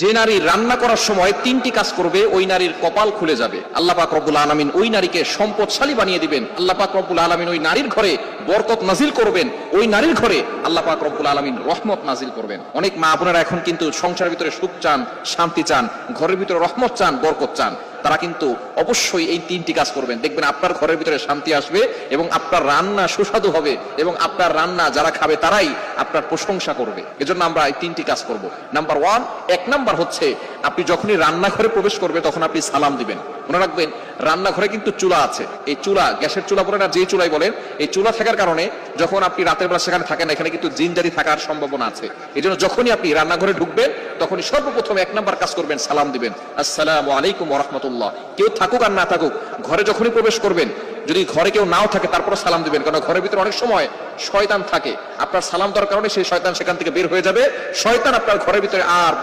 যে নারী রান্না করার সময় তিনটি কাজ করবে, ওই নারীর কপাল খুলে যাবে। আল্লাহ পাক রব্বুল আলমিন ওই নারীকে সম্পদশালী বানিয়ে দিবেন। আল্লাহ পাক রব্বুল আলমিন ওই নারীর ঘরে বরকত নাজিল করবেন। ওই নারীর ঘরে আল্লাহ পাক রব্বুল আলমিন রহমত নাজিল করবেন। অনেক মা আপনারা এখন কিন্তু সংসারের ভিতরে সুখ চান, শান্তি চান, ঘরের ভিতরে রহমত চান, বরকত চান। তারা কিন্তু অবশ্যই এই তিনটি কাজ করবেন। দেখবেন আপনার ঘরের ভিতরে শান্তি আসবে এবং আপনার রান্না সুস্বাদু হবে এবং আপনার রান্না যারা খাবে তারাই আপনার প্রশংসা করবে। এজন্য আমরা এই তিনটি কাজ করব। নাম্বার ওয়ান এক নাম্বার হচ্ছে আপনি যখনই রান্নাঘরে প্রবেশ করবে তখন আপনি সালাম দিবেন। মনে রাখবেন, রান্নাঘরে কিন্তু চুলা আছে। এই চুলা, গ্যাসের চুলা বলেন আর যে চুলাই বলেন, এই চুলা থাকার কারণে যখন আপনি রাতের বেলা সেখানে থাকেন, এখানে কিন্তু জিনজারি থাকার সম্ভাবনা আছে। এই জন্য যখনই আপনি রান্নাঘরে ঢুকবেন তখনই সর্বপ্রথম এক নাম্বার কাজ করবেন, সালাম দিবেন। আসসালামু আলাইকুম রহমতুল্লাহ কেউ থাকুক আর না থাকুক, ঘরে যখনই প্রবেশ করবেন, যদি ঘরে কেউ নাও থাকে তারপর সালাম দিবেন কারণ ঘরের ভিতরে অনেক সময় শয়তান থাকে। আপনার সালাম দেওয়ার কারণে সেই শয়তান সেখান থেকে বের হয়ে যাবে। শয়তান আপনার ঘরের ভিতরে আর